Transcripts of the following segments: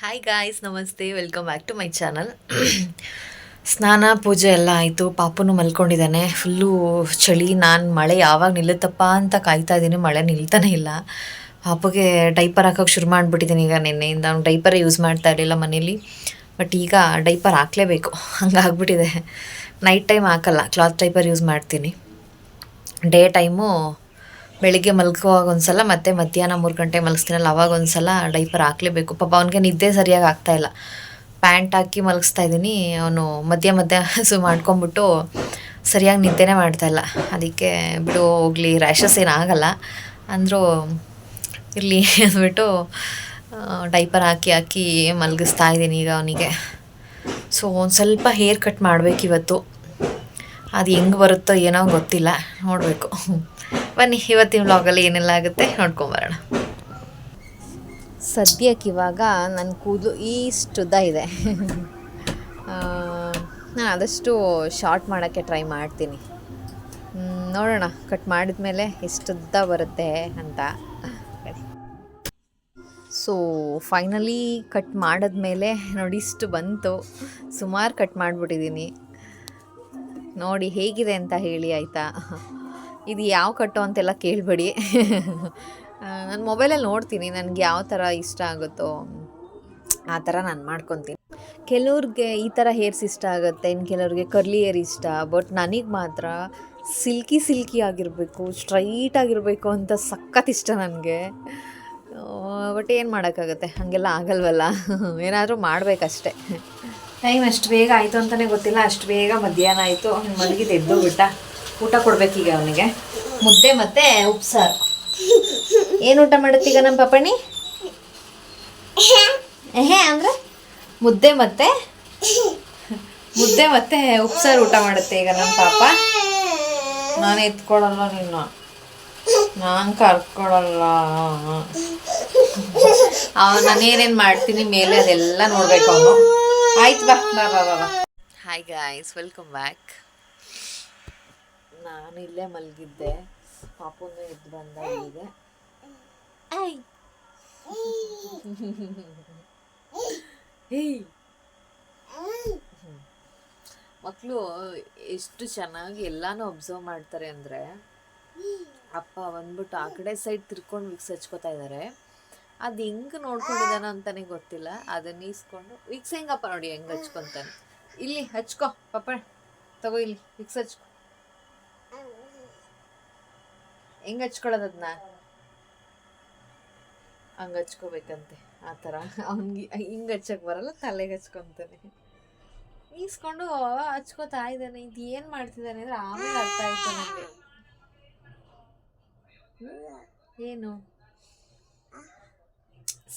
Hi guys ನಮಸ್ತೆ. Welcome back to my channel ಸ್ನಾನ, ಪೂಜೆ ಎಲ್ಲ ಆಯಿತು. ಪಾಪನು ಮಲ್ಕೊಂಡಿದ್ದಾನೆ. ಫುಲ್ಲು ಚಳಿ, ನಾನು ಮಳೆ ಯಾವಾಗ ನಿಲ್ಲುತ್ತಪ್ಪ ಅಂತ ಕಾಯ್ತಾ ಇದ್ದೀನಿ. ಮಳೆ ನಿಲ್ತಾನೆ ಇಲ್ಲ. ಪಾಪಗೆ ಡೈಪರ್ ಹಾಕೋಕೆ ಶುರು ಮಾಡಿಬಿಟ್ಟಿದ್ದೀನಿ ಈಗ ನಿನ್ನೆಯಿಂದ. ಅವ್ನು ಡೈಪರೇ ಯೂಸ್ ಮಾಡ್ತಾ ಇರಲಿಲ್ಲ ಮನೇಲಿ. ಬಟ್ ಈಗ ಡೈಪರ್ ಹಾಕಲೇಬೇಕು. ಹಂಗಾಗ್ಬಿಟ್ಟಿದೆ ನೈಟ್ ಟೈಮ್ ಹಾಕಲ್ಲ. ಕ್ಲಾತ್ ಡೈಪರ್ ಯೂಸ್ ಮಾಡ್ತೀನಿ. ಡೇ ಟೈಮು ಬೆಳಿಗ್ಗೆ ಮಲ್ಕೋವಾಗ ಒಂದ್ಸಲ, ಮತ್ತೆ ಮಧ್ಯಾಹ್ನ ಮೂರು ಗಂಟೆ ಮಲಗಿಸ್ತೀನಲ್ಲ, ಅವಾಗ ಒಂದ್ಸಲ ಡೈಪರ್ ಹಾಕ್ಲೇಬೇಕು. ಪಾಪ ಅವನಿಗೆ ನಿದ್ದೆ ಸರಿಯಾಗಿ ಆಗ್ತಾ ಇಲ್ಲ. ಪ್ಯಾಂಟ್ ಹಾಕಿ ಮಲಗಿಸ್ತಾ ಇದ್ದೀನಿ. ಅವನು ಮಧ್ಯ ಮಧ್ಯ ಸು ಮಾಡ್ಕೊಂಬಿಟ್ಟು ಸರಿಯಾಗಿ ನಿದ್ದೆನೇ ಮಾಡ್ತಾ ಇಲ್ಲ. ಅದಕ್ಕೆ ಬಿಡು, ಹೋಗ್ಲಿ, ರ್ಯಾಷಸ್ ಏನಾಗಲ್ಲ ಅಂದರೂ ಇರಲಿ ಅಂದ್ಬಿಟ್ಟು ಡೈಪರ್ ಹಾಕಿ ಹಾಕಿ ಮಲಗಿಸ್ತಾ ಇದ್ದೀನಿ ಈಗ ಅವನಿಗೆ. ಸೊ ಒಂದು ಸ್ವಲ್ಪ ಹೇರ್ ಕಟ್ ಮಾಡಬೇಕಿವತ್ತು ಅದು ಹೆಂಗೆ ಬರುತ್ತೋ ಏನೋ ಗೊತ್ತಿಲ್ಲ. ನೋಡಬೇಕು. ಬನ್ನಿ, ಇವತ್ತಿನ ವ್ಲಾಗಲ್ಲಿ ಏನೆಲ್ಲ ಆಗುತ್ತೆ ನೋಡ್ಕೊಂಬರೋಣ ಸದ್ಯಕ್ಕೆ ಇವಾಗ ನನ್ನ ಕೂದಲು ಇಷ್ಟುದ್ದ ಇದೆ. ನಾನು ಆದಷ್ಟು ಶಾರ್ಟ್ ಮಾಡೋಕ್ಕೆ ಟ್ರೈ ಮಾಡ್ತೀನಿ. ನೋಡೋಣ ಕಟ್ ಮಾಡಿದ ಮೇಲೆ ಎಷ್ಟುದ್ದ ಬರುತ್ತೆ ಅಂತ. ಸೊ ಫೈನಲಿ ಕಟ್ ಮಾಡಿದ್ಮೇಲೆ ನೋಡಿ, ಇಷ್ಟು ಬಂತು. ಸುಮಾರು ಕಟ್ ಮಾಡಿಬಿಟ್ಟಿದ್ದೀನಿ ನೋಡಿ, ಹೇಗಿದೆ ಅಂತ ಹೇಳಿ, ಆಯಿತಾ? ಇದು ಯಾವ ಕಟ್ಟು ಅಂತೆಲ್ಲ ಕೇಳಬೇಡಿ. ನಾನು ಮೊಬೈಲಲ್ಲಿ ನೋಡ್ತೀನಿ ನನಗೆ ಯಾವ ಥರ ಇಷ್ಟ ಆಗುತ್ತೋ. ಆ ಥರ ನಾನು ಮಾಡ್ಕೊತೀನಿ. ಕೆಲವ್ರಿಗೆ ಈ ಥರ ಹೇರ್ಸ್ ಇಷ್ಟ ಆಗುತ್ತೆ ಇನ್ನು ಕೆಲವ್ರಿಗೆ ಕರ್ಲಿ ಹೇರ್ ಇಷ್ಟ, ಬಟ್ ನನಗೆ ಮಾತ್ರ ಸಿಲ್ಕಿ ಸಿಲ್ಕಿ ಆಗಿರಬೇಕು, ಸ್ಟ್ರೈಟ್ ಆಗಿರಬೇಕು ಅಂತ ಸಖತ್ ಇಷ್ಟ ನನಗೆ. ಬಟ್ ಏನು ಮಾಡೋಕ್ಕಾಗುತ್ತೆ? ಹಾಗೆಲ್ಲ ಆಗಲ್ವಲ್ಲ. ಏನಾದರೂ ಮಾಡಬೇಕಷ್ಟೆ. ಟೈಮ್ ಅಷ್ಟು ಬೇಗ ಆಯಿತು ಅಂತಲೇ ಗೊತ್ತಿಲ್ಲ, ಅಷ್ಟು ಬೇಗ ಮಧ್ಯಾಹ್ನ ಆಯಿತು. ಮಲಗಿದ್ದು ಎದ್ದು ಬಿಟ್ಟ. ಊಟ ಕೊಡ್ಬೇಕೀಗ ಅವನಿಗೆ? ಮುದ್ದೆ ಮತ್ತೆ ಉಪ್ಸಾರು. ಏನು ಊಟ ಮಾಡುತ್ತೀಗ ನಮ್ಮ ಪಾಪಣಿ? ಹೇ ಅಂದರೆ? ಮುದ್ದೆ ಮತ್ತೆ? ಮುದ್ದೆ ಮತ್ತೆ ಉಪ್ಸಾರು ಊಟ ಮಾಡುತ್ತೆ ಈಗ ನಮ್ಮ ಪಾಪ. ನಾನು ಎತ್ಕೊಳಲ್ಲ ನಿನ್ನ. ನಾನು ಕರ್ಕೊಳಲ್ಲ. ಅವನು ನಾನೇನೇನು ಮಾಡ್ತೀನಿ ಮೇಲೆ ಅದೆಲ್ಲ ನೋಡ್ಬೇಕು ಅವನು. ಆಯ್ತು ಬಾ ಬಾ ಬಾ ಹಾಯ್ ಗಾಯ್ಸ್ ವೆಲ್ಕಮ್ ಬ್ಯಾಕ್ ನಾನು ಇಲ್ಲೇ ಮಲಗಿದ್ದೆ. ಪಾಪುನು ಎದ್ದು ಬಂದ ಈಗ ಮಕ್ಕಳು ಎಷ್ಟು ಚೆನ್ನಾಗಿ ಎಲ್ಲಾನು ಅಬ್ಸರ್ವ್ ಮಾಡ್ತಾರೆ ಅಂದರೆ ಅಪ್ಪ ಬಂದ್ಬಿಟ್ಟು ಆ ಕಡೆ ಸೈಡ್ ತಿರ್ಕೊಂಡು ವಿಕ್ಸ್ ಹಚ್ಕೋತಾ ಇದ್ದಾರೆ ಅದು ಹೆಂಗೆ ನೋಡ್ಕೊಂಡಿದ್ದಾನೆ ಅಂತಾನೆ ಗೊತ್ತಿಲ್ಲ. ಅದನ್ನ ಇಸ್ಕೊಂಡು ವಿಕ್ಸ್ ಹೆಂಗಪ್ಪ ನೋಡಿ ಹೆಂಗೆ ಹಚ್ಕೊತಾನೆ. ಇಲ್ಲಿ ಹಚ್ಕೋ ಪಪ್ಪ. ತಗೋ ಇಲ್ಲಿ ವಿಕ್ಸ್ ಹಚ್ಕೊ. ಹೆಂಗೆ ಹಚ್ಕೊಳ್ಳೋದು ಅದನ್ನ ಹಂಗೆ ಹಚ್ಕೋಬೇಕಂತೆ, ಆ ಥರ. ಅವ್ನಿಗೆ ಹಿಂಗೆ ಹಚ್ಚಕ್ಕೆ ಬರಲ್ಲ, ತಲೆಗೆ ಹಚ್ಕೊತಾನೆ. ಈಸ್ಕೊಂಡು ಹಚ್ಕೋತಾ ಇದ್ದಾನೆ, ಇದು ಏನು ಮಾಡ್ತಿದ್ದಾನೆ ಅಂದ್ರೆ ಆಮೇಲೆ ಅರ್ಥ ಆಯ್ತು ನನಗೆ ಏನು?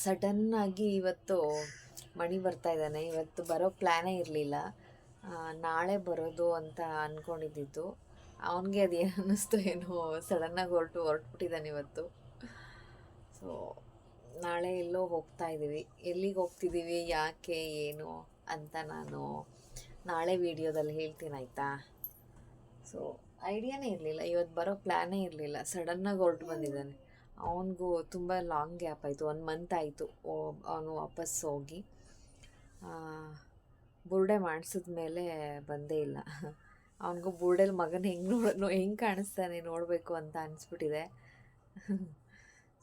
ಸಡನ್ ಆಗಿ ಇವತ್ತು ಮಣಿ ಬರ್ತಾ ಇದ್ದಾನೆ. ಇವತ್ತು ಬರೋ ಪ್ಲ್ಯಾನೇ ಇರಲಿಲ್ಲ. ನಾಳೆ ಬರೋದು ಅಂತ ಅಂದ್ಕೊಂಡಿದ್ದಿತ್ತು ಅವನಿಗೆ ಅದು ಏನು ಅನ್ನಿಸ್ತು ಏನೋ ಸಡನ್ನಾಗಿ ಹೊರಟು, ಹೊರಟ್ಬಿಟ್ಟಿದ್ದಾನೆ ಇವತ್ತು. ಸೊ ನಾಳೆ ಎಲ್ಲೋ ಹೋಗ್ತಾ ಇದ್ದೀವಿ ಎಲ್ಲಿಗೆ ಹೋಗ್ತಿದ್ದೀವಿ ಯಾಕೆ, ಏನು ಅಂತ ನಾನು ನಾಳೆ ವಿಡಿಯೋದಲ್ಲಿ ಹೇಳ್ತೀನಿ, ಆಯಿತಾ? ಸೊ ಐಡಿಯಾನೇ ಇರಲಿಲ್ಲ. ಇವತ್ತು ಬರೋ ಪ್ಲ್ಯಾನೇ ಇರಲಿಲ್ಲ. ಸಡನ್ನಾಗಿ ಹೊರಟು ಬಂದಿದ್ದಾನೆ. ಅವನಿಗೂ ತುಂಬ ಲಾಂಗ್ ಗ್ಯಾಪ್ ಆಯಿತು. ಒನ್ ಮಂತ್ ಆಯಿತು ಅವನು ವಾಪಸ್ ಹೋಗಿ. ಬುರ್ಡೆ ಮಾಡಿಸಿದ ಮೇಲೆ ಬಂದೇ ಇಲ್ಲ. ಅವನಿಗೂ ಬೋರ್ಡಲ್ಲಿ ಮಗನ ಹೆಂಗೆ ನೋಡೋ ಹೆಂಗೆ ಕಾಣಿಸ್ತಾನೆ ನೋಡಬೇಕು ಅಂತ ಅನಿಸ್ಬಿಟ್ಟಿದೆ.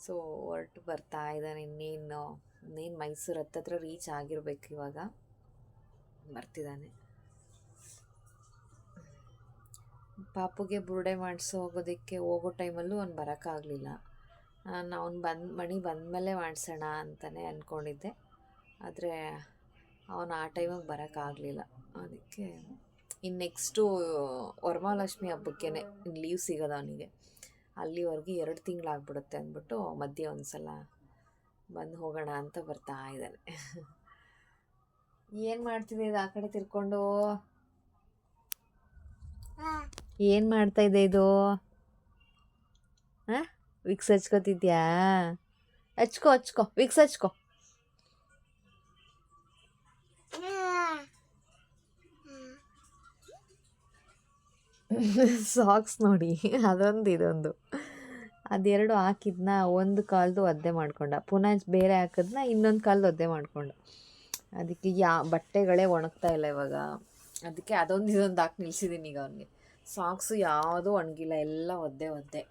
ಸೊ ಹೊರಟು ಬರ್ತಾ ಇದ್ದಾನೆ ಇನ್ನೇನು. ಇನ್ನೇನು ಮೈಸೂರು ಹತ್ತತ್ರ ರೀಚ್ ಆಗಿರ್ಬೇಕು ಇವಾಗ. ಬರ್ತಿದ್ದಾನೆ. ಪಾಪುಗೆ ಬುರುಡೆ ಮಾಡಿಸೋ ಹೋಗೋದಕ್ಕೆ ಹೋಗೋ ಟೈಮಲ್ಲೂ ಅವ್ನು ಬರೋಕ್ಕಾಗಲಿಲ್ಲ ನಾನು ಅವ್ನು ಬಂದು, ಮಣಿ ಬಂದಮೇಲೆ ಮಾಡಿಸೋಣ ಅಂತಲೇ ಅಂದ್ಕೊಂಡಿದ್ದೆ ಆದರೆ ಅವನು ಆ ಟೈಮಿಗೆ ಬರೋಕ್ಕಾಗಲಿಲ್ಲ ಅದಕ್ಕೆ ಇನ್ನು ನೆಕ್ಸ್ಟು ವರಮಹಾಲಕ್ಷ್ಮಿ ಹಬ್ಬಕ್ಕೇ ಲೀವ್ ಸಿಗೋದು ಅವನಿಗೆ. ಅಲ್ಲಿವರೆಗೆ ಎರಡು ತಿಂಗಳಾಗ್ಬಿಡುತ್ತೆ ಅಂದ್ಬಿಟ್ಟು ಮಧ್ಯೆ ಒಂದು ಸಲ ಬಂದು ಹೋಗೋಣ ಅಂತ ಬರ್ತಾ ಇದ್ದಾನೆ. ಏನು ಮಾಡ್ತಿದ್ದೆ ಇದು ಆ ಕಡೆ ತಿರ್ಕೊಂಡು? ಏನು ಮಾಡ್ತಾ ಇದೆ ಇದು? ಹಾಂ? ವಿಕ್ಸ್ ಹಚ್ಕೋತಿದ್ಯಾ? ಹಚ್ಕೋ ಹಚ್ಕೋ ವಿಕ್ಸ್ ಹಚ್ಕೋ. ಸಾಕ್ಸ್ ನೋಡಿ, ಅದೊಂದು ಇದೊಂದು. ಅದೆರಡು ಹಾಕಿದ್ನ, ಒಂದು ಕಾಲ್ದು ಒದ್ದೆ ಮಾಡ್ಕೊಂಡ. ಪುನಃ ಬೇರೆ ಹಾಕಿದ್ನ ಇನ್ನೊಂದು ಕಾಲ್ದು ಒದ್ದೆ ಮಾಡ್ಕೊಂಡ. ಅದಕ್ಕೆ ಯಾ, ಬಟ್ಟೆಗಳೇ ಒಣಗ್ತಾ ಇಲ್ಲ ಇವಾಗ. ಅದಕ್ಕೆ ಅದೊಂದು ಇದೊಂದು ಹಾಕಿ ನಿಲ್ಸಿದ್ದೀನಿ ಈಗ ಅವನಿಗೆ. ಸಾಕ್ಸು ಯಾವುದೂ ಒಣಗಿಲ್ಲ, ಎಲ್ಲ ಒದ್ದೆ ಒದ್ದೆ.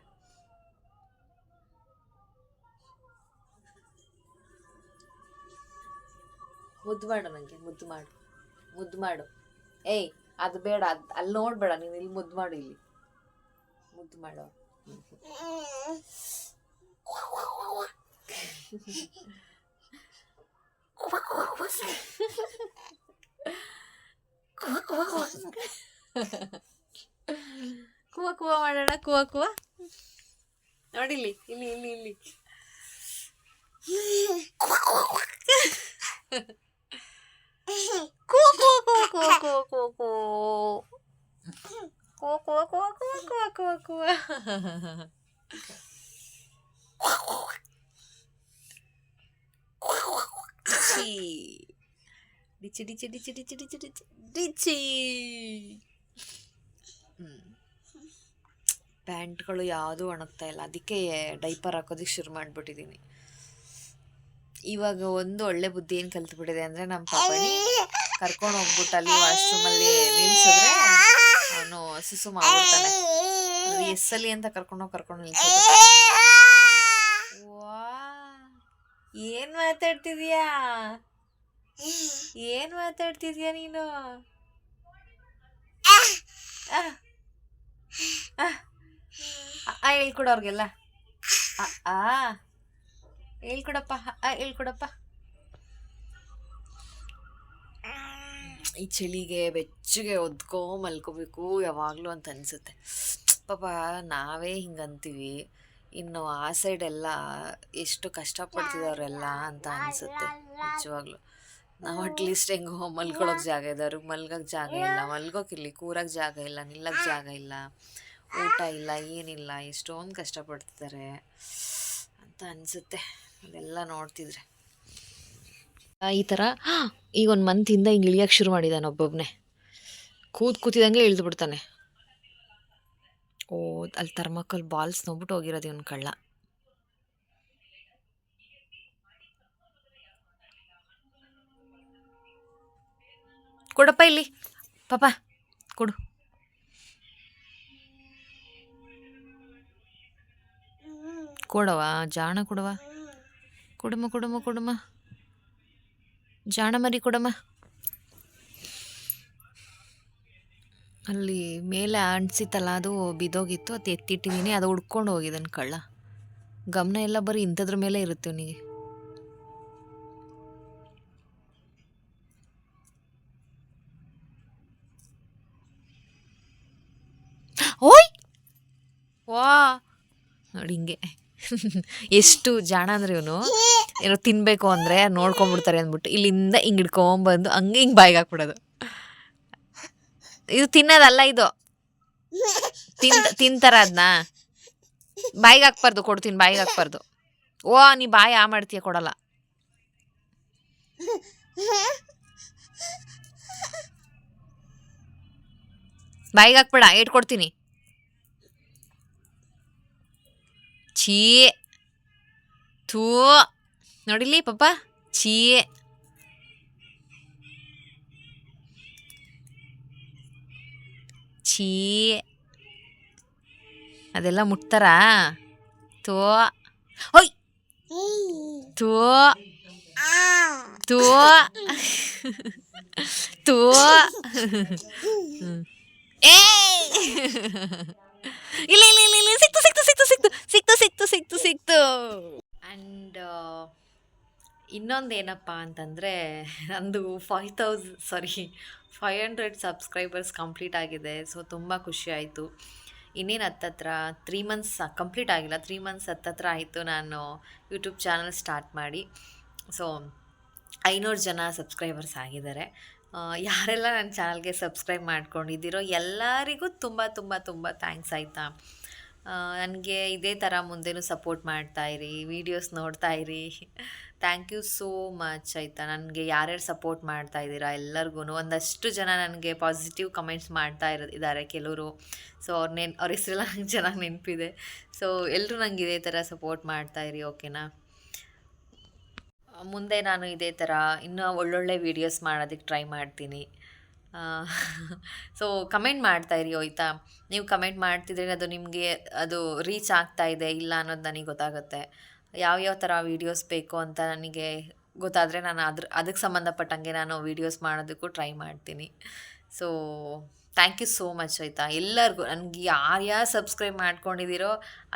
ಮುದ್ದು ಮಾಡು ನನಗೆ ಮುದ್ದು ಮಾಡು. ಮುದ್ದು ಮಾಡು. ಏಯ್! ಅದು ಬೇಡ ಅದು ಅಲ್ಲಿ ನೋಡಬೇಡ ನೀನು ಇಲ್ಲಿ ಮುದ್ದು ಮಾಡು ಇಲ್ಲಿ. ಮುದ್ದು ಮಾಡು. ಕುವ ಕುವ ಮಾಡೋಣ ಕುವ ಕುವ. ನೋಡಿಲ್ಲಿ ಇಲ್ಲಿ ಇಲ್ಲಿ ಇಲ್ಲಿ. ಕು ಕು ಕು ಕು ಕು ಕು ಕು ಕು ಕು ಕು ಕು ಕು ಕು ಡಿಚಿ ಡಿಚಿ ಡಿಚಿ ಡಿಚಿ ಡಿಚಿ ಡಿಚಿ ಡಿಚಿ ಡಿಚಿ ಪ್ಯಾಂಟ್ಗಳು ಯಾವುದೂ ಒಣಗ್ತಾ ಇಲ್ಲ. ಅದಕ್ಕೆ ಡೈಪರ್ ಹಾಕೋದಕ್ಕೆ ಶುರು ಮಾಡಿಬಿಟ್ಟಿದ್ದೀನಿ ಇವಾಗ ಒಂದು ಒಳ್ಳೆ ಬುದ್ಧಿ ಏನು ಕಲ್ತ್ಬಿಟ್ಟಿದೆ ಅಂದರೆ ನಮ್ಮ ಪಾಪನಿ ಕರ್ಕೊಂಡು ಹೋಗ್ಬಿಟ್ಟು ಅಲ್ಲಿ ವಾಶ್ರೂಮಲ್ಲಿ ನಿಲ್ಸಿದ್ರೆ ಅವನು ಸುಸು ಎಸ್ ಎಸ್ಸಲ್ಲಿ ಅಂತ ಕರ್ಕೊಂಡೋಗಿ ಕರ್ಕೊಂಡು ನಿಲ್ಸ ಏನ್ ಮಾತಾಡ್ತಿದ್ಯಾ? ಏನು ಮಾತಾಡ್ತಿದ್ಯಾ ನೀನು? ಆ, ಆ, ಆ ಹೇಳ್ಕೊಡು ಅವ್ರಿಗೆಲ್ಲ. ಆ, ಆ ಹೇಳ್ಕೊಡಪ್ಪ ಹೇಳ್ಕೊಡಪ್ಪ. ಈ ಚಳಿಗೆ ಬೆಚ್ಚಗೆ ಒದ್ಕೊ ಮಲ್ಕೋಬೇಕು ಯಾವಾಗಲೂ ಅಂತ ಅನಿಸುತ್ತೆ. ಪಾಪ ನಾವೇ ಹಿಂಗಂತೀವಿ. ಇನ್ನು ಆ ಸೈಡೆಲ್ಲ ಎಷ್ಟು ಕಷ್ಟಪಡ್ತಿದವರೆಲ್ಲ ಅಂತ ಅನಿಸುತ್ತೆ. ನಿಜವಾಗ್ಲೂ. ನಾವು ಅಟ್ಲೀಸ್ಟ್ ಹೆಂಗೋ ಮಲ್ಕೊಳ್ಳೋಕೆ ಜಾಗ ಇದೆ ಅವ್ರಿಗೆ ಮಲ್ಗೋಕೆ ಜಾಗ ಇಲ್ಲ ಮಲ್ಗೋಕ್ಕಿಲ್ಲಿ ಕೂರಕ್ಕೆ ಜಾಗ ಇಲ್ಲ ನಿಲ್ಲಕ್ಕೆ ಜಾಗ ಇಲ್ಲ, ಊಟ ಇಲ್ಲ, ಏನಿಲ್ಲ, ಎಷ್ಟೊಂದು ಕಷ್ಟಪಡ್ತಿದ್ದಾರೆ ಅಂತ ಅನಿಸುತ್ತೆ. ಅದೆಲ್ಲ ನೋಡ್ತಿದ್ರೆ. ಈ ಥರ ಈಗ ಒಂದು ಮಂತಿಂದ ಹಿಂಗೆ ಇಳಿಯೋಕ್ಕೆ ಶುರು ಮಾಡಿದ್ದಾನೆ ಒಬ್ಬೊಬ್ಬನೇ ಕೂತ್ ಕೂತಿದಂಗೆ ಇಳಿದು ಬಿಡ್ತಾನೆ ಓ ಅಲ್ಲಿ ಥರ್ಮಕಲ್ ಬಾಲ್ಸ್ ನೋಡ್ಬಿಟ್ಟು ಹೋಗಿರೋದು ಇವನ್ ಕಳ್ಳ. ಕೊಡಪ್ಪ ಇಲ್ಲಿ. ಪಾಪ, ಕೊಡು. ಕೊಡವಾ ಜಾಣ ಕೊಡವಾ ಕೊಡಮ್ಮ ಕೊಡಮ್ಮ ಕೊಡಮ್ಮ ಜಾಣ ಮರಿ ಕೊಡಮ್ಮ. ಅಲ್ಲಿ ಮೇಲೆ ಅಂಟಿಸಿತ್ತಲ್ಲ ಅದು ಬಿದ್ದೋಗಿತ್ತು, ಅದು ಎತ್ತಿಟ್ಟಿದ್ದೀನಿ ಅದು ಹುಡ್ಕೊಂಡು ಹೋಗಿದ್ದಾನೆ ಕಳ್ಳ. ಗಮನ ಎಲ್ಲ ಬರೀ ಇಂಥದ್ರ ಮೇಲೆ ಇರುತ್ತೆ ಅವನಿಗೆ. ಓಯ್! ವಾ! ನೋಡಿ ಹಿಂಗೆ. ಎಷ್ಟು ಜಾಣ ಅಂದ್ರೆ ಇವನು? ಏನೋ ತಿನ್ಬೇಕು ಅಂದರೆ ನೋಡ್ಕೊಂಡ್ಬಿಡ್ತಾರೆ ಅಂದ್ಬಿಟ್ಟು ಇಲ್ಲಿಂದ ಹಿಂಗ್ ಹಿಡ್ಕೊಂಬಂದು ಹಂಗೆ ಹಿಂಗೆ ಬಾಯಿಗೆ ಹಾಕ್ಬಿಡೋದು. ಇದು ತಿನ್ನೋದಲ್ಲ ಇದು? ತಿನ್, ತಿಂತಾರ ಅದನ್ನ ಬಾಯಿಗೆ ಹಾಕ್ಬಾರ್ದು, ಕೊಡ್ತೀನಿ ಬಾಯಿಗೆ ಹಾಕ್ಬಾರ್ದು. ಓ, ನೀ ಬಾಯಿ ಆ ಮಾಡ್ತೀಯ ಕೊಡಲ್ಲ. ಬಾಯಿಗೆ ಹಾಕ್ಬೇಡ, ಏಟ್ ಕೊಡ್ತೀನಿ. ಛೀ ಥೂ ನೋಡಿಲಿ ಪಾಪ ಛೀ ಛೀ ಅದೆಲ್ಲ ಮುಟ್ತಾರಾ? ತೋ ಹೊಯ್ ತೋ ತೋ ತೋ ಏ ಇಲ್ಲ ಇಲ್ಲ ಇಲ್ಲ ಇಲ್ಲ. ಸಿಕ್ತು ಸಿಕ್ತು ಸಿಕ್ತು ಸಿಕ್ತು. ಸಿಕ್ತು ಸಿಕ್ತು ಸಿಕ್ತು ಸಿಕ್ತು. ಆ್ಯಂಡ್ ಇನ್ನೊಂದು ಏನಪ್ಪ ಅಂತಂದರೆ, ನಂದು five thousand sorry five hundred subscribers complete ಆಗಿದೆ. ಸೊ ತುಂಬ ಖುಷಿ ಆಯಿತು. ಇನ್ನೇನು ಹತ್ತತ್ರ? ತ್ರೀ ಮಂತ್ಸ್ ಕಂಪ್ಲೀಟ್ ಆಗಿಲ್ಲ. ತ್ರೀ ಮಂತ್ಸ್ ಹತ್ತತ್ರ ಆಯಿತು ನಾನು ಯೂಟ್ಯೂಬ್ ಚಾನಲ್ ಸ್ಟಾರ್ಟ್ ಮಾಡಿ. ಸೊ ಐನೂರು ಜನ ಸಬ್ಸ್ಕ್ರೈಬರ್ಸ್ ಆಗಿದ್ದಾರೆ. ಯಾರೆಲ್ಲ ನನ್ನ ಚಾನಲ್ಗೆ ಸಬ್ಸ್ಕ್ರೈಬ್ ಮಾಡ್ಕೊಂಡಿದ್ದೀರೋ ಎಲ್ಲರಿಗೂ ತುಂಬ ತುಂಬ ತುಂಬ ಥ್ಯಾಂಕ್ಸ್ ಆಯಿತಾ? ನನಗೆ ಇದೇ ಥರ ಮುಂದೆನೂ ಸಪೋರ್ಟ್ ಮಾಡ್ತಾಯಿರಿ ವೀಡಿಯೋಸ್ ನೋಡ್ತಾ ಇರಿ. ಥ್ಯಾಂಕ್ ಯು ಸೋ ಮಚ್ ಆಯಿತಾ? ನನಗೆ ಯಾರ್ಯಾರು ಸಪೋರ್ಟ್ ಮಾಡ್ತಾ ಇದ್ದೀರಾ ಎಲ್ಲರಿಗೂ ಒಂದಷ್ಟು ಜನ ನನಗೆ ಪಾಸಿಟಿವ್ ಕಮೆಂಟ್ಸ್ ಮಾಡ್ತಾ ಇರೋ, ಇದ್ದಾರೆ ಕೆಲವರು. ಸೊ, ಅವ್ರ ನೆನ್, ಅವ್ರ ಹೆಸರೆಲ್ಲ ನಂಗೆ ಚೆನ್ನಾಗಿ ನೆನಪಿದೆ. ಸೊ ಎಲ್ಲರೂ ನನಗೆ ಇದೇ ಥರ ಸಪೋರ್ಟ್ ಮಾಡ್ತಾ ಇರಿ, ಓಕೆನಾ? ಮುಂದೆ ನಾನು ಇದೇ ಥರ ಇನ್ನೂ ಒಳ್ಳೊಳ್ಳೆ ವೀಡಿಯೋಸ್ ಮಾಡೋದಕ್ಕೆ ಟ್ರೈ ಮಾಡ್ತೀನಿ. ಸೊ ಕಮೆಂಟ್ ಮಾಡ್ತಾ ಇರಿ ಆಯಿತಾ ನೀವು ಕಮೆಂಟ್ ಮಾಡ್ತಿದ್ರೆ ಅದು ನಿಮಗೆ ಅದು ರೀಚ್ ಆಗ್ತಾ ಇದೆ, ಇಲ್ಲ ಅನ್ನೋದು ನನಗೆ ಗೊತ್ತಾಗುತ್ತೆ. ಯಾವ್ಯಾವ ಥರ ವೀಡಿಯೋಸ್ ಬೇಕು ಅಂತ ನನಗೆ ಗೊತ್ತಾದರೆ ನಾನು ಅದ್ರ, ಅದಕ್ಕೆ ಸಂಬಂಧಪಟ್ಟಂಗೆ ನಾನು ವೀಡಿಯೋಸ್ ಮಾಡೋದಕ್ಕೂ ಟ್ರೈ ಮಾಡ್ತೀನಿ. So thank you so much ಆಯಿತಾ. ಎಲ್ಲರಿಗೂ ನನಗೆ ಯಾರ್ಯಾರು ಸಬ್ಸ್ಕ್ರೈಬ್ ಮಾಡ್ಕೊಂಡಿದ್ದೀರೋ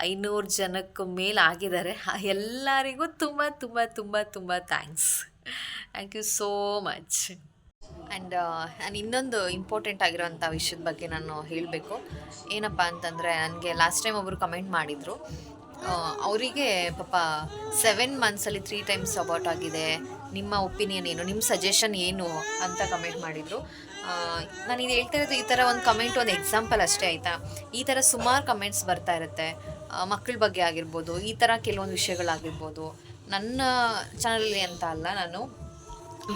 ಐನೂರು ಜನಕ್ಕೂ ಮೇಲೆ ಆಗಿದ್ದಾರೆ. ಎಲ್ಲರಿಗೂ ತುಂಬ ತುಂಬ ತುಂಬ ತುಂಬ thanks. Thank you so much. And ನಾನು ಇನ್ನೊಂದು ಇಂಪಾರ್ಟೆಂಟ್ ಆಗಿರೋಂಥ ವಿಷಯದ ಬಗ್ಗೆ ನಾನು ಹೇಳಬೇಕು. ಏನಪ್ಪ ಅಂತಂದರೆ ನನಗೆ ಲಾಸ್ಟ್ ಟೈಮ್ ಒಬ್ಬರು ಕಮೆಂಟ್ ಮಾಡಿದರು. ಅವರಿಗೆ ಪಾಪ ಸೆವೆನ್ ಮಂತ್ಸಲ್ಲಿ ತ್ರೀ ಟೈಮ್ಸ್ ಅಬೌಟ್ ಆಗಿದೆ. ನಿಮ್ಮ ಒಪಿನಿಯನ್ ಏನು ನಿಮ್ಮ ಸಜೆಷನ್ ಏನು ಅಂತ ಕಮೆಂಟ್ ಮಾಡಿದರು. ನಾನು ಇದು ಹೇಳ್ತಾ ಇರೋದು ಈ ಥರ ಒಂದು ಕಮೆಂಟ್ ಒಂದು ಎಕ್ಸಾಂಪಲ್ ಅಷ್ಟೇ ಆಯಿತಾ? ಈ ಥರ ಸುಮಾರು ಕಮೆಂಟ್ಸ್ ಬರ್ತಾ ಇರುತ್ತೆ. ಮಕ್ಕಳ ಬಗ್ಗೆ ಆಗಿರ್ಬೋದು, ಈ ಥರ ಕೆಲವೊಂದು ವಿಷಯಗಳಾಗಿರ್ಬೋದು. ನನ್ನ ಚಾನಲಲ್ಲಿ ಅಂತ ಅಲ್ಲ, ನಾನು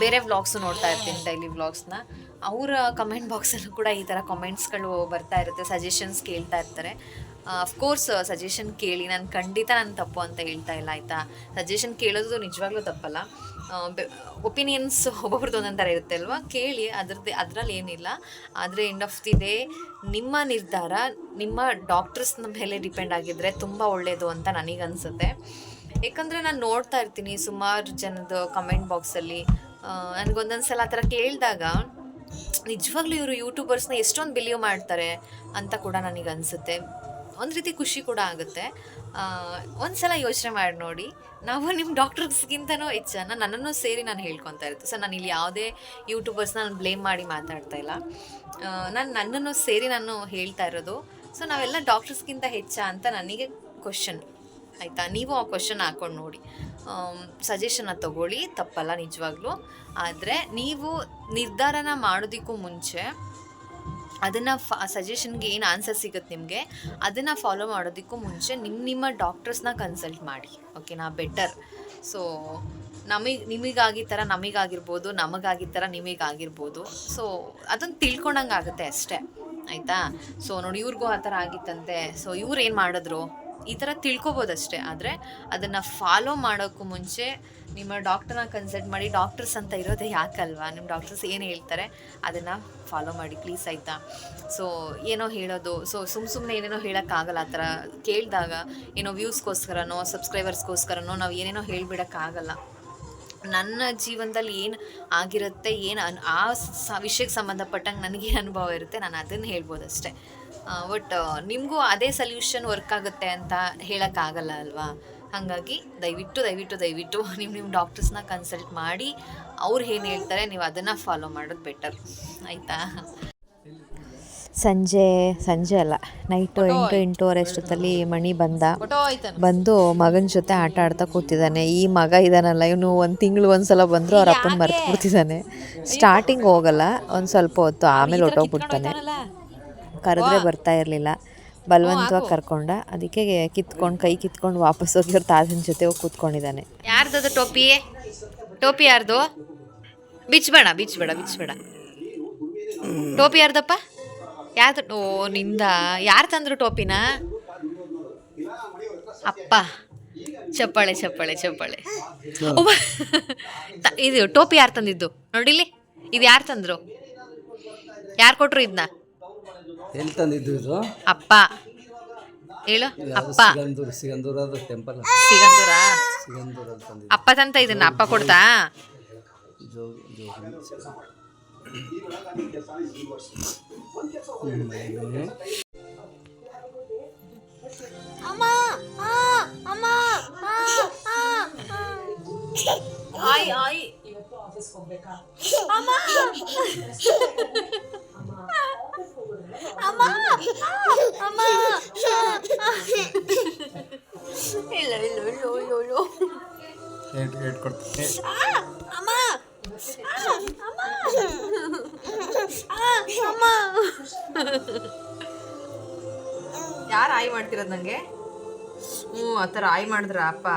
ಬೇರೆ ವ್ಲಾಗ್ಸು ನೋಡ್ತಾ ಇರ್ತೀನಿ ಡೈಲಿ ವ್ಲಾಗ್ಸ್ನ ಅವರ ಕಮೆಂಟ್ ಬಾಕ್ಸಲ್ಲೂ ಕೂಡ ಈ ಥರ ಕಮೆಂಟ್ಸ್ಗಳು ಬರ್ತಾ ಇರುತ್ತೆ ಸಜೆಷನ್ಸ್ ಕೇಳ್ತಾ ಇರ್ತಾರೆ. ಅಫ್ಕೋರ್ಸ್ ಸಜೆಷನ್ ಕೇಳಿ, ನಾನು ಖಂಡಿತ ನಾನು ತಪ್ಪು ಅಂತ ಹೇಳ್ತಾ ಇಲ್ಲ, ಆಯಿತಾ? ಸಜೆಷನ್ ಕೇಳೋದು ನಿಜವಾಗ್ಲೂ ತಪ್ಪಲ್ಲ. ಒಪಿನಿಯನ್ಸ್ ಒಬ್ಬೊಬ್ರದ್ದು ಥರ ಇರುತ್ತೆ ಅಲ್ವಾ? ಕೇಳಿ, ಅದ್ರದ್ದು, ಅದರಲ್ಲಿ ಏನಿಲ್ಲ. ಆದರೆ ಎಂಡ್ ಆಫ್ ದಿ ಡೇ ನಿಮ್ಮ ನಿರ್ಧಾರ, ನಿಮ್ಮ ಡಾಕ್ಟರ್ಸ್ನ ಮೇಲೆ ಡಿಪೆಂಡ್ ಆಗಿದ್ದರೆ ತುಂಬ ಒಳ್ಳೆಯದು ಅಂತ ನನಗನ್ಸುತ್ತೆ. ಯಾಕಂದರೆ ನಾನು ನೋಡ್ತಾ ಇರ್ತೀನಿ ಸುಮಾರು ಜನದ ಕಮೆಂಟ್ ಬಾಕ್ಸಲ್ಲಿ ನನಗೊಂದೊಂದು ಸಲ ಆ ಥರ ಕೇಳಿದಾಗ, ನಿಜವಾಗ್ಲೂ ಇವರು ಯೂಟ್ಯೂಬರ್ಸ್ನ ಎಷ್ಟೊಂದು ಬಿಲೀವ್ ಮಾಡ್ತಾರೆ ಅಂತ ಕೂಡ ನನಗೆ ಅನಿಸುತ್ತೆ ಒಂದು ರೀತಿ ಖುಷಿ ಕೂಡ ಆಗುತ್ತೆ. ಒಂದು ಸಲ ಯೋಚನೆ ಮಾಡಿ ನೋಡಿ. ನಾವು ನಿಮ್ಮ ಡಾಕ್ಟರ್ಸ್ಗಿಂತನೂ ಹೆಚ್ಚನ್ನು ನನ್ನನ್ನು ಸೇರಿ ನಾನು ಹೇಳ್ಕೊತಾ ಇರುತ್ತೆ ಸೊ ನಾನು ಇಲ್ಲಿ ಯಾವುದೇ ಯೂಟ್ಯೂಬರ್ಸ್ನ ನಾನು ಬ್ಲೇಮ್ ಮಾಡಿ ಮಾತಾಡ್ತಾ ಇಲ್ಲ. ನಾನು ನನ್ನನ್ನು ಸೇರಿ ನಾನು ಹೇಳ್ತಾ ಇರೋದು. ಸೊ ನಾವೆಲ್ಲ ಡಾಕ್ಟರ್ಸ್ಗಿಂತ ಹೆಚ್ಚ ಅಂತ ನನಗೆ ಕ್ವಶನ್ ಆಯಿತಾ? ನೀವು ಆ ಕ್ವಶನ್ ಹಾಕೊಂಡು ನೋಡಿ. ಸಜೆಷನ್ನ ತಗೊಳ್ಳಿ. ತಪ್ಪಲ್ಲ ನಿಜವಾಗ್ಲೂ. ಆದರೆ, ನೀವು ನಿರ್ಧಾರನ ಮಾಡೋದಕ್ಕೂ ಮುಂಚೆ ಅದನ್ನು ಫ, ಸಜೆಷನ್ಗೆ ಏನು ಆನ್ಸರ್ ಸಿಗುತ್ತೆ ನಿಮಗೆ, ಅದನ್ನು ಫಾಲೋ ಮಾಡೋದಕ್ಕೂ ಮುಂಚೆ ನಿಮ್ಮ ನಿಮ್ಮ ಡಾಕ್ಟರ್ಸ್ನ ಕನ್ಸಲ್ಟ್ ಮಾಡಿ ಓಕೆನಾ ಬೆಟರ್ ಸೊ ನಮಗೆ, ನಿಮಗಾಗಿ ಥರ ನಮಗಾಗಿರ್ಬೋದು, ನಮಗಾಗಿ ಥರ ನಿಮಗಾಗಿರ್ಬೋದು. ಸೊ ಅದನ್ನು ತಿಳ್ಕೊಂಡಂಗೆ ಆಗುತ್ತೆ ಅಷ್ಟೇ, ಆಯಿತಾ? ಸೊ ನೋಡಿ ಇವ್ರಿಗೂ ಆ ಥರ ಆಗಿತ್ತಂತೆ. ಸೊ ಇವ್ರು ಏನು ಮಾಡಿದ್ರು? ಈ ಥರ ತಿಳ್ಕೊಬೋದಷ್ಟೇ. ಆದರೆ ಅದನ್ನು ಫಾಲೋ ಮಾಡೋಕ್ಕೂ ಮುಂಚೆ ನಿಮ್ಮ ಡಾಕ್ಟರ್ನ ಕನ್ಸಲ್ಟ್ ಮಾಡಿ ಡಾಕ್ಟರ್ಸ್ ಅಂತ ಇರೋದೇ ಯಾಕಲ್ವಾ? ನಿಮ್ಮ ಡಾಕ್ಟರ್ಸ್ ಏನು ಹೇಳ್ತಾರೆ? ಅದನ್ನು ಫಾಲೋ ಮಾಡಿ ಪ್ಲೀಸ್ ಆಯಿತಾ? ಸೊ ಏನೋ ಹೇಳೋದು ಸೊ ಸುಮ್ಮ ಸುಮ್ಮನೆ ಏನೇನೋ ಹೇಳೋಕ್ಕಾಗಲ್ಲ ಆ ಥರ ಕೇಳಿದಾಗ, ಏನೋ ವ್ಯೂಸ್ಗೋಸ್ಕರನೋ ಸಬ್ಸ್ಕ್ರೈಬರ್ಸ್ಗೋಸ್ಕರನೋ ನಾವು ಏನೇನೋ ಹೇಳಿಬಿಡೋಕ್ಕಾಗಲ್ಲ. ನನ್ನ ಜೀವನದಲ್ಲಿ ಏನು ಆಗಿರುತ್ತೆ, ಏನು ಅನ್, ಆ ಸ, ವಿಷಯಕ್ಕೆ ಸಂಬಂಧಪಟ್ಟಂಗೆ ನನಗೆ ಅನುಭವ ಇರುತ್ತೆ, ನಾನು ಅದನ್ನು ಹೇಳ್ಬೋದು ಅಷ್ಟೇ. ಬಟ್ ನಿಮಗೂ ಅದೇ ಸೊಲ್ಯೂಷನ್ ವರ್ಕ್ ಆಗುತ್ತೆ ಅಂತ ಹೇಳೋಕ್ಕಾಗಲ್ಲ ಅಲ್ವಾ? ಹಾಗಾಗಿ ದಯವಿಟ್ಟು ದಯವಿಟ್ಟು ದಯವಿಟ್ಟು ನಿಮ್ಮ ನಿಮ್ಮ ಡಾಕ್ಟರ್ಸ್ನ ಕನ್ಸಲ್ಟ್ ಮಾಡಿ, ಅವ್ರು ಏನು ಹೇಳ್ತಾರೆ, ನೀವು ಅದನ್ನು ಫಾಲೋ ಮಾಡೋದು ಬೆಟರ್ ಆಯಿತಾ? ಸಂಜೆ ಸಂಜೆ ಅಲ್ಲ ನೈಟು ಎಂಟು ಎಂಟೂವರೆ ಅಷ್ಟೊತ್ತಲ್ಲಿ ಮಣಿ ಬಂದ. ಬಂದು ಮಗನ ಜೊತೆ ಆಟ ಆಡ್ತಾ ಕೂತಿದ್ದಾನೆ. ಈ ಮಗ ಇದಾನಲ್ಲ ಇವನು ಒಂದು ತಿಂಗಳು ಒಂದ್ಸಲ ಬಂದರೂ ಅವ್ರ ಅಪ್ಪನ ಮರ್ತು ಕೂತಿದ್ದಾನೆ ಸ್ಟಾರ್ಟಿಂಗ್ ಹೋಗಲ್ಲ ಒಂದು ಸ್ವಲ್ಪ ಹೊತ್ತು ಆಮೇಲೆ ಹೊಟ್ಟೋಗ್ಬಿಡ್ತಾನೆ ಕರೆದ್ರೆ ಬರ್ತಾ ಇರಲಿಲ್ಲ. ಬಲವಂತವಾಗಿ ಕರ್ಕೊಂಡ ಅದಕ್ಕೆ ಕಿತ್ಕೊಂಡು ಕೈ ಕಿತ್ಕೊಂಡು ವಾಪಸ್ ಹೋಗಿ ಅವ್ರ ತಾತನ ಜೊತೆ ಹೋಗಿ ಕೂತ್ಕೊಂಡಿದ್ದಾನೆ. ಯಾರ್ದದು ಟೋಪಿ? ಟೋಪಿ ಯಾರ್ದು? ಬಿಚ್ಬೇಡ ಬಿಚ್ಬೇಡ ಬಿಚ್ಬೇಡ. ಟೋಪಿ ಯಾರ್ದಪ್ಪ? ಯಾರ್ದು ಓ ನಿಂದ ಯಾರು ತಂದ್ರು ಟೋಪಿನ ಅಪ್ಪ ಚಪ್ಪಾಳೆ ಚಪ್ಪಾಳೆ ಚಪ್ಪಾಳೆ ಇದು ಟೋಪಿ ಯಾರು ತಂದಿದ್ದು ನೋಡಿಲಿ ಇದು ಯಾರು ತಂದ್ರು ಯಾರು ಕೊಟ್ರು ಇದನ್ನ ಎಲ್ಲಿ ತಂದಿದ್ದು ಇದು ಅಪ್ಪ ಹೇಳು ಅಪ್ಪ ಸಿಗಂದೂರ ಟೆಂಪಲ್ ಸಿಗಂದೂರ ಅಪ್ಪ ತಂತ ಇದನ್ನ ಅಪ್ಪ ಕೊಡ್ತಾ ಜೋಗಿ ಜೋಗಿ ಆಯ್ ಆಯ್ ಇಲ್ಲ ಇಲ್ಲ ಇಲ್ಲ ಇಲ್ಲ. ಇಲ್ಲ ಏಟ್ ಏಟ್ ಕೊಡ್ತೀನಿ. ನಂಗೆ? ಹ್ಞೂ, ಆ ಥರ ಆಯ್ ಮಾಡಿದ್ರ ಅಪ್ಪ.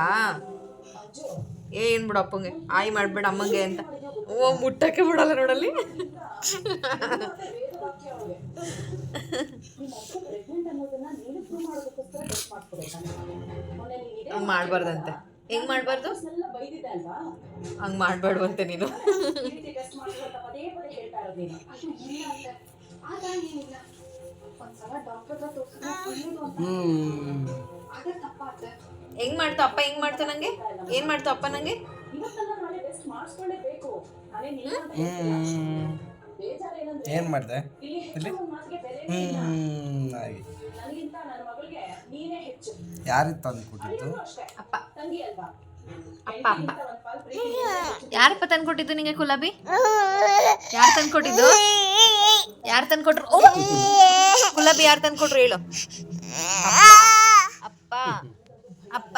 ಏನ್ ಬಿಡು ಅಪ್ಪಂಗೆ, ಆಯ್ ಮಾಡ್ಬೇಡ ಅಮ್ಮಂಗೆ ಅಂತ. ಓ, ಮುಟ್ಟಕ್ಕೆ ಬಿಡಲ್ಲ ನೋಡಲ್ಲಿ. ಮಾಡ್ಬಾರ್ದಂತೆ. ಹೆಂಗ್ ಮಾಡ್ಬಾರ್ದು? ಹಂಗ್ ಮಾಡ್ಬೇಡವಂತೆ ನೀನು. ಹೆಂಗ್ ಮಾಡ್ತಾ ಅಪ್ಪ ಹೆಂಗ್ ಮಾಡ್ತಾ ನಂಗೆ? ಏನ್ ಮಾಡ್ತಾ ಅಪ್ಪ ನಂಗೆ? ಏನು ಮಾಡ್ದೆ? ಯಾರಿತ್ತು ಕೊಟ್ಟಿದ್ದು ಅಪ್ಪ. ಅಪ್ಪ ಅಪ್ಪ. ಯಾರಪ್ಪ ತಂದ್ಕೊಟ್ಟಿದ್ದು ನಿಂಗೆ ಗುಲಾಬಿ? ಯಾರು ತಂದ್ಕೊಟ್ಟಿದ್ದು? ಯಾರು ತಂದ್ಕೊಟ್ರು? ಓ! ಗುಲಾಬಿ ಯಾರು ತಂದ್ಕೊಟ್ರು ಹೇಳು. ಅಪ್ಪ ಅಪ್ಪ.